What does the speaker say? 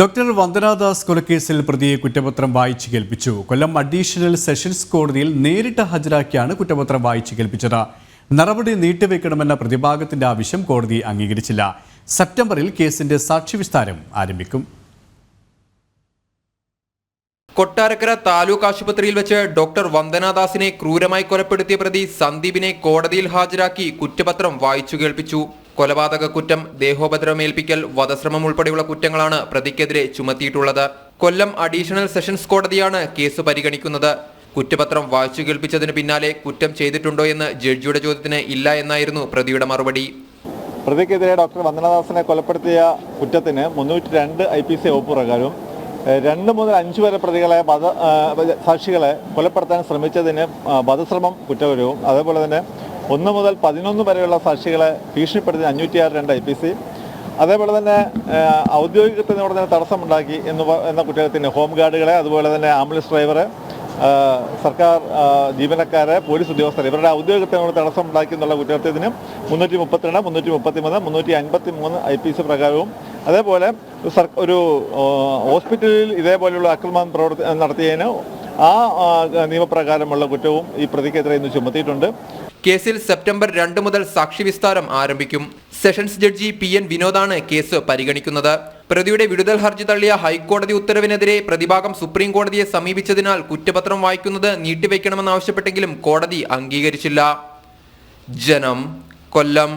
Doctor Vandana Das കൊലക്കേസിൽ പ്രതിയെ കുറ്റപത്രം വായിച്ചു കേൾപ്പിച്ചു. കൊല്ലം അഡീഷണൽ സെഷൻസ് കോടതിയിൽ നേരിട്ട് ഹാജരാക്കിയാണ് കുറ്റപത്രം വായിച്ചു കേൾപ്പിച്ചത്. നടപടി നീട്ടിവെക്കണമെന്ന പ്രതിഭാഗത്തിന്റെ ആവശ്യം കോടതി അംഗീകരിച്ചില്ല. സെപ്റ്റംബറിൽ കേസിന്റെ സാക്ഷിവിസ്താരം ആരംഭിക്കും. കൊട്ടാരക്കര താലൂക്ക് ആശുപത്രിയിൽ വെച്ച് ഡോക്ടർ വന്ദനാദാസിനെ ക്രൂരമായി കൊലപ്പെടുത്തിയ പ്രതി സന്ദീപിനെ കോടതിയിൽ ഹാജരാക്കി കുറ്റപത്രം വായിച്ചു കേൾപ്പിച്ചു. കൊലപാതക കുറ്റം ദേഹോപദ്രവമേൽപ്പിക്കൽ വധശ്രമം ഉൾപ്പെടെയുള്ള കുറ്റങ്ങളാണ് പ്രതിക്കെതിരെ ചുമത്തിയിട്ടുള്ളത്. കൊല്ലം അഡീഷണൽ സെഷൻസ് കോടതിയാണ് കേസ് പരിഗണിക്കുന്നത്. കുറ്റപത്രം വായിച്ചു കേൾപ്പിച്ചതിന് പിന്നാലെ കുറ്റം ചെയ്തിട്ടുണ്ടോ എന്ന് ജഡ്ജിയുടെ ചോദ്യത്തിന് ഇല്ല എന്നായിരുന്നു പ്രതിയുടെ മറുപടി. പ്രതിക്കെതിരെ ഡോക്ടർ വന്ദനദാസിനെ കൊലപ്പെടുത്തിയ കുറ്റത്തിന് മുന്നൂറ്റി രണ്ട് ഐ പി സി വകുപ്പ് പ്രകാരവും രണ്ട് മുതൽ അഞ്ച് വരെ പ്രതികളെ വധ സാക്ഷികളെ കൊലപ്പെടുത്താൻ ശ്രമിച്ചതിന് വധശ്രമം കുറ്റകരവും അതേപോലെ തന്നെ ഒന്ന് മുതൽ പതിനൊന്ന് വരെയുള്ള സാക്ഷികളെ ഭീഷണിപ്പെടുത്തി അഞ്ഞൂറ്റി ആറ് രണ്ട് ഐ പി സി. അതേപോലെ തന്നെ ഔദ്യോഗിക കൃത്യത്തിനോട് തന്നെ തടസ്സമുണ്ടാക്കി എന്ന് എന്ന കുറ്റകൃത്യത്തിന് ഹോം ഗാർഡുകളെ അതുപോലെ തന്നെ ആംബുലൻസ് ഡ്രൈവറെ സർക്കാർ ജീവനക്കാരെ പോലീസ് ഉദ്യോഗസ്ഥർ ഇവരുടെ ഔദ്യോഗിക കൃത്യനിർവഹണത്തിന് തടസ്സമുണ്ടാക്കി എന്നുള്ള കുറ്റകൃത്യത്തിന് മുന്നൂറ്റി മുപ്പത്തിരണ്ട് മുന്നൂറ്റി മുപ്പത്തി മൂന്ന് മുന്നൂറ്റി അൻപത്തി മൂന്ന് ഐ പി സി പ്രകാരവും. അതേപോലെ ഒരു ഹോസ്പിറ്റലിൽ ഇതേപോലെയുള്ള അക്രമം പ്രവർത്തി നടത്തിയതിന് ആ, നിയമപ്രകാരമുള്ള കുറ്റവും ഈ പ്രതിക്കെതിരെ ഇന്ന് ചുമത്തിയിട്ടുണ്ട്. കേസിൽ സെപ്റ്റംബർ രണ്ട് മുതൽ സാക്ഷി വിസ്താരം ആരംഭിക്കും. സെഷൻസ് ജഡ്ജി പി എൻ വിനോദാണ് കേസ് പരിഗണിക്കുന്നത്. പ്രതിയുടെ വിടുതൽ ഹർജി തള്ളിയ ഹൈക്കോടതി ഉത്തരവിനെതിരെ പ്രതിഭാഗം സുപ്രീം കോടതിയെ സമീപിച്ചതിനാൽ കുറ്റപത്രം വായിക്കുന്നത് നീട്ടിവെക്കണമെന്നാവശ്യപ്പെട്ടെങ്കിലും കോടതി അംഗീകരിച്ചില്ല. ജനം കൊല്ലം